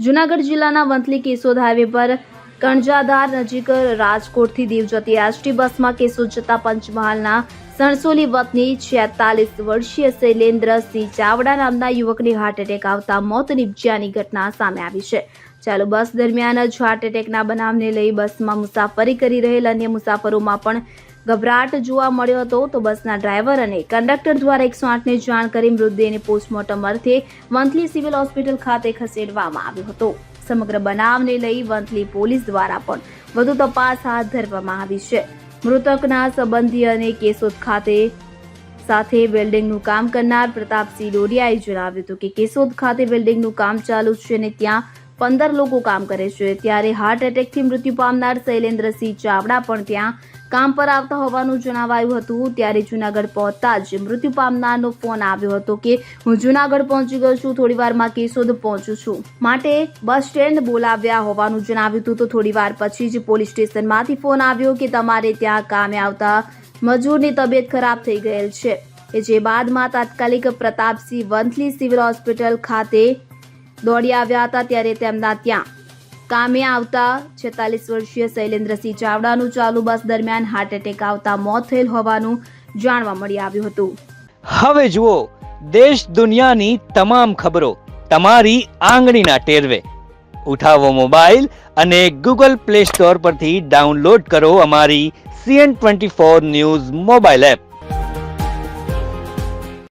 જૂનાગઢ જિલ્લાના વંથલી કેશોદ હાઈવે પર કણજાધાર નજીક રાજકોટથી દીવ જતી એસટી બસમાં કેસો જતા પંચમહાલના સણસોલી વતની છેતાલીસ વર્ષીય શૈલેન્દ્રસિંહ ચાવડા નામના યુવકની હાર્ટ એટેક આવતા મોત નિપજ્યાની ઘટના સામે આવી છે. ચાલુ બસ દરમિયાન જ હાર્ટ એટેકના બનાવને લઈ બસમાં મુસાફરી કરી રહેલ અન્ય મુસાફરોમાં પણ ગભરાટ જોવા મળ્યો હતો. તો બસના ડ્રાઈવર અને કંડક્ટર દ્વારા એકસો આઠને જાણ કરી મૃતદેહને પોસ્ટમોર્ટમ અર્થે વંથલી સિવિલ હોસ્પિટલ ખાતે ખસેડવામાં આવ્યો હતો. સમગ્ર બનાવને લઈ વંથલી પોલીસ દ્વારા પણ વધુ તપાસ હાથ ધરવામાં આવી છે. મૃતકના સંબંધી અને કેશોદ ખાતે સાથે વેલ્ડિંગનું કામ કરનાર પ્રતાપસિંહ ડોડિયાએ જણાવ્યું હતું કે કેશોદ ખાતે વેલ્ડિંગનું કામ ચાલુ છે અને ત્યાં પંદર લોકો કામ કરે છે. ત્યારે હાર્ટ એટેકથી મૃત્યુ પામનાર શૈલેન્દ્રસિંહ ચાવડા પણ ત્યાં કામ પર આવતા હોવાનું જણાવાયું હતું. ત્યારે જુનાગઢ પહોંચતા જ મૃત્યુ પામનારનો ફોન આવ્યો હતો કે, હું જુનાગઢ પહોંચી ગયો છું. થોડી વારમાં કેશોદ પહોંચું છું. માટે બસ સ્ટેન્ડ બોલાવ્યા હોવાનું જણાવ્યું હતું. તો થોડી વાર પછી જ પોલીસ સ્ટેશનમાંથી ફોન આવ્યો કે, તમારે ત્યાં કામે આવતા મજૂરની તબિયત ખરાબ થઈ ગયેલ છે. જે બાદમાં તાત્કાલિક પ્રતાપસિંહ વંથલી સિવિલ હોસ્પિટલ ખાતે દોડી આવ્યા હતા ત્યારે તેમના ત્યાં કામે આવતા છેતાલીસ વર્ષીય શૈલેન્દ્રસિંહ ચાવડાનું ચાલુ બસ દરમિયાન હાર્ટ એટેક આવતા મોત થયેલ હોવાનું જાણવા મળી આવ્યું હતું. હવે જુઓ, દેશ દુનિયાની તમામ ખબરો તમારી આંગળીના ટેરવે. ઉઠાવો મોબાઈલ અને ગૂગલ પ્લે સ્ટોર પરથી ડાઉનલોડ કરો અમારી CN twenty four news mobile app.